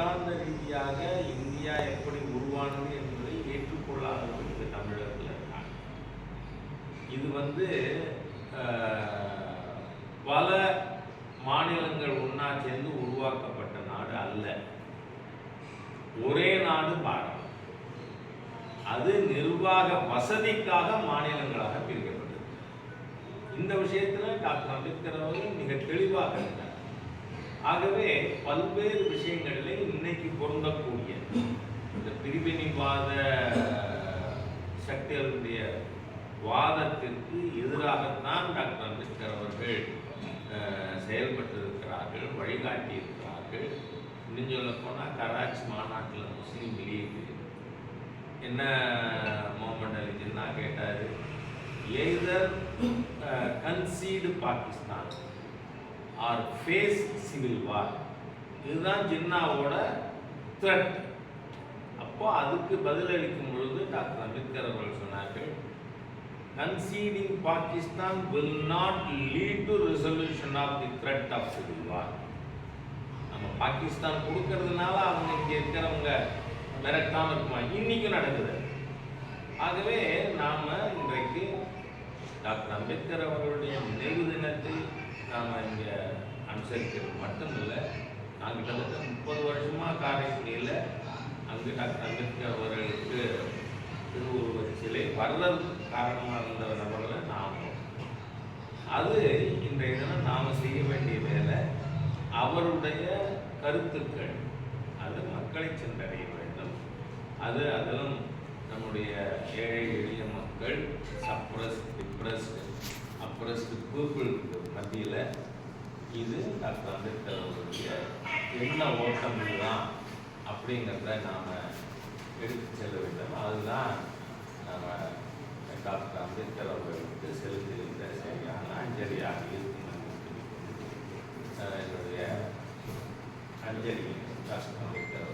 சித்தாந்த ரீதியாக இந்தியா எப்படி உருவானது என்பதை ஏற்றுக்கொள்ளாதவர்கள் இந்த தமிழர்கள் இருக்காங்க. இது வந்து பல மாநிலங்கள் ஒன்றா சேர்ந்து உருவாக்கப்பட்ட நாடு அல்ல. ஒரே நாடு பாரதம். அது நிர்வாக வசதிக்காக மாநிலங்களாக பிரிக்கப்பட்டது. இந்த விஷயத்தில் டாக்டர் அம்பேத்கர் அவர்கள் மிக தெளிவாக இருந்தார். ஆகவே பல்வேறு விஷயங்களிலே இன்னைக்கு பொருந்தக்கூடிய இந்த பிரிவினைவாத சக்திகளுடைய வாதத்திற்கு எதிராகத்தான் டாக்டர் அம்பேத்கர் அவர்கள் செயல்பட்டிருக்கிறார்கள் வழிகாட்டியிருக்கிறார்கள். இன்னும் சொல்ல போனால் கராச்சி மாநாட்டில் முஸ்லீம் லீக். என்ன முகமது அலி ஜின்னா கேட்டார் either concede Pakistan. Or face civil war இதுதான் ஜின்னாவோட த்ரெட் அப்போ அதுக்கு பதிலளிக்கும் பொழுது டாக்டர் அம்பேத்கர் அவர்கள் சொன்னார்கள் conceding Pakistan will not lead to resolution of the threat of civil war நம்ம பாகிஸ்தான் கொடுக்கறதுனால அவங்க இங்கே இருக்கிறவங்க மிரட்டாமல் இருக்குமா? இன்னைக்கும் நடக்குது. ஆகவே நாம் இன்றைக்கு டாக்டர் அம்பேத்கர் அவர்களுடைய நெறி நாம் இங்கே அனுசரிக்கிறது மட்டுமில்லை. நான் கிட்டத்தட்ட முப்பது வருஷமாக காரைக்குடியில் அங்கு டாக்டர் அம்பேத்கர் அவர்களுக்கு திருவுருவ சிலை வர்றதுக்கு காரணமாக இருந்த நபர்களை நாம் அது இன்றைய தினம் நாம் செய்ய வேண்டிய வேலை. அவருடைய கருத்துக்கள் அது மக்களை சென்றடைய வேண்டும். அது அதிலும் நம்முடைய ஏழை எளிய மக்கள் சப்ரஸ் டிப்ரஸ்ட் அப்ரஸ்டு கூகுள் மத்தியில் இது டாக்டர் அம்பேத்கர் அவருடைய என்ன ஓட்டம் இதுதான் அப்படிங்கிறத நாம் எடுத்து செல்ல வேண்டும். அதுதான் நம்ம டாக்டர் அம்பேத்கர் அவர்களுக்கு செலுத்துகின்ற சரியான அஞ்சலியாக இருக்கும் என்னுடைய அஞ்சலி டாக்டர் அம்பேத்கர்